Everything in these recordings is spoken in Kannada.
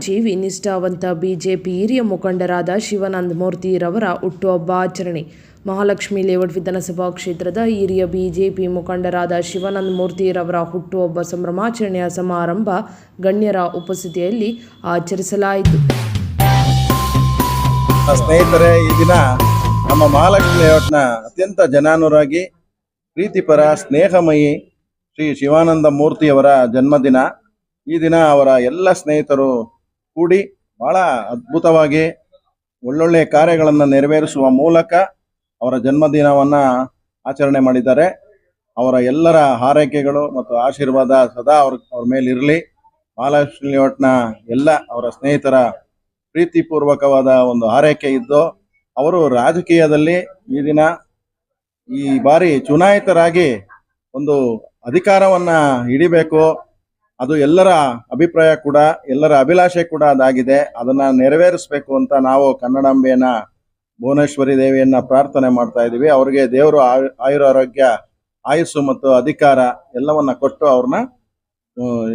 ಶ್ರಮಜೀವಿ ನಿಷ್ಠಾವಂತ ಬಿಜೆಪಿ ಹಿರಿಯ ಮುಖಂಡರಾದ ಶಿವಾನಂದ ಮೂರ್ತಿರವರ ಹುಟ್ಟುಹಬ್ಬ ಆಚರಣೆ. ಮಹಾಲಕ್ಷ್ಮಿ ಲೇಔಟ್ ವಿಧಾನಸಭಾ ಕ್ಷೇತ್ರದ ಹಿರಿಯ ಬಿಜೆಪಿ ಮುಖಂಡರಾದ ಶಿವಾನಂದ ಮೂರ್ತಿರವರ ಹುಟ್ಟುಹಬ್ಬ ಸಂಭ್ರಮಾಚರಣೆಯ ಸಮಾರಂಭ ಗಣ್ಯರ ಉಪಸ್ಥಿತಿಯಲ್ಲಿ ಆಚರಿಸಲಾಯಿತು. ಸ್ನೇಹಿತರೆ, ಈ ದಿನ ನಮ್ಮ ಮಹಾಲಕ್ಷ್ಮಿ ಲೇಔಟ್ನ ಅತ್ಯಂತ ಜನಾನುರಾಗಿ, ಪ್ರೀತಿಪರ, ಸ್ನೇಹಮಯಿ ಶ್ರೀ ಶಿವಾನಂದ ಮೂರ್ತಿಯವರ ಜನ್ಮದಿನ. ಈ ದಿನ ಅವರ ಎಲ್ಲ ಸ್ನೇಹಿತರು ಕೂಡಿ ಬಹಳ ಅದ್ಭುತವಾಗಿ ಒಳ್ಳೊಳ್ಳೆ ಕಾರ್ಯಗಳನ್ನು ನೆರವೇರಿಸುವ ಮೂಲಕ ಅವರ ಜನ್ಮದಿನವನ್ನು ಆಚರಣೆ ಮಾಡಿದ್ದಾರೆ. ಅವರ ಎಲ್ಲರ ಹಾರೈಕೆಗಳು ಮತ್ತು ಆಶೀರ್ವಾದ ಸದಾ ಅವ್ರ ಅವ್ರ ಮೇಲಿರಲಿ ಮಹಾಲಕ್ಷ್ಮಿ ಲೇಔಟ್ನ ಎಲ್ಲ ಅವರ ಸ್ನೇಹಿತರ ಪ್ರೀತಿಪೂರ್ವಕವಾದ ಒಂದು ಹಾರೈಕೆ ಇದ್ದು, ಅವರು ರಾಜಕೀಯದಲ್ಲಿ ಈ ದಿನ ಈ ಬಾರಿ ಚುನಾಯಿತರಾಗಿ ಒಂದು ಅಧಿಕಾರವನ್ನ ಹಿಡಿಬೇಕು. ಅದು ಎಲ್ಲರ ಅಭಿಪ್ರಾಯ ಕೂಡ ಎಲ್ಲರ ಅಭಿಲಾಷೆ ಕೂಡ ಅದಾಗಿದೆ. ಅದನ್ನ ನೆರವೇರಿಸಬೇಕು ಅಂತ ನಾವು ಕನ್ನಡಾಂಬೆಯನ್ನ ಭುವನೇಶ್ವರಿ ದೇವಿಯನ್ನ ಪ್ರಾರ್ಥನೆ ಮಾಡ್ತಾ ಇದ್ದೀವಿ ಅವ್ರಿಗೆ ದೇವರು ಆಯುರ ಆಯುರಾರೋಗ್ಯ ಆಯುಸ್ಸು ಮತ್ತು ಅಧಿಕಾರ ಎಲ್ಲವನ್ನ ಕೊಟ್ಟು ಅವ್ರನ್ನ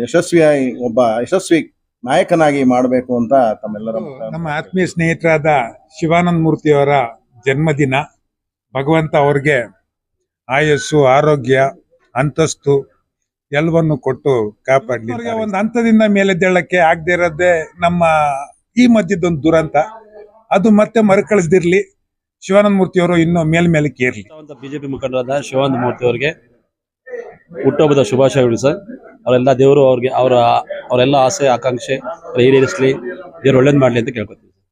ಯಶಸ್ವಿಯಾಗಿ ಒಬ್ಬ ಯಶಸ್ವಿ ನಾಯಕನಾಗಿ ಮಾಡಬೇಕು ಅಂತ ತಮ್ಮೆಲ್ಲರ ನಮ್ಮ ಆತ್ಮೀಯ ಸ್ನೇಹಿತರಾದ ಶಿವಾನಂದ ಮೂರ್ತಿಯವರ ಜನ್ಮದಿನ ಭಗವಂತ ಅವ್ರಿಗೆ ಆಯಸ್ಸು ಆರೋಗ್ಯ ಅಂತಸ್ತು ಎಲ್ಲವನ್ನು ಕೊಟ್ಟು ಕಾಪಾಡಲಿ ಒಂದು ಹಂತದಿಂದ ಮೇಲೆದ್ದೇಳಕ್ಕೆ ಆಗದೆ ಇರೋದೇ ನಮ್ಮ ಈ ಮಧ್ಯದೊಂದು ದುರಂತ. ಅದು ಮತ್ತೆ ಮರುಕಳಿಸ್ದಿರ್ಲಿ. ಶಿವಾನಂದ ಮೂರ್ತಿ ಅವರು ಇನ್ನು ಮೇಲ್ ಮೇಲೆ ಕೇರ್ಲಿ. ಬಿಜೆಪಿ ಮುಖಂಡರಾದ ಶಿವಾನಂದ ಮೂರ್ತಿ ಅವರಿಗೆ ಹುಟ್ಟುಹಬ್ಬದ ಶುಭಾಶಯಗಳು ಸರ್. ಅವರೆಲ್ಲ ದೇವರು ಅವ್ರಿಗೆ ಅವರ ಅವರೆಲ್ಲ ಆಸೆ ಆಕಾಂಕ್ಷೆ ಈಡೇರಿಸಲಿ. ದೇವರು ಒಳ್ಳೇದು ಮಾಡಲಿ ಅಂತ ಕೇಳ್ಕೊತೀವಿ.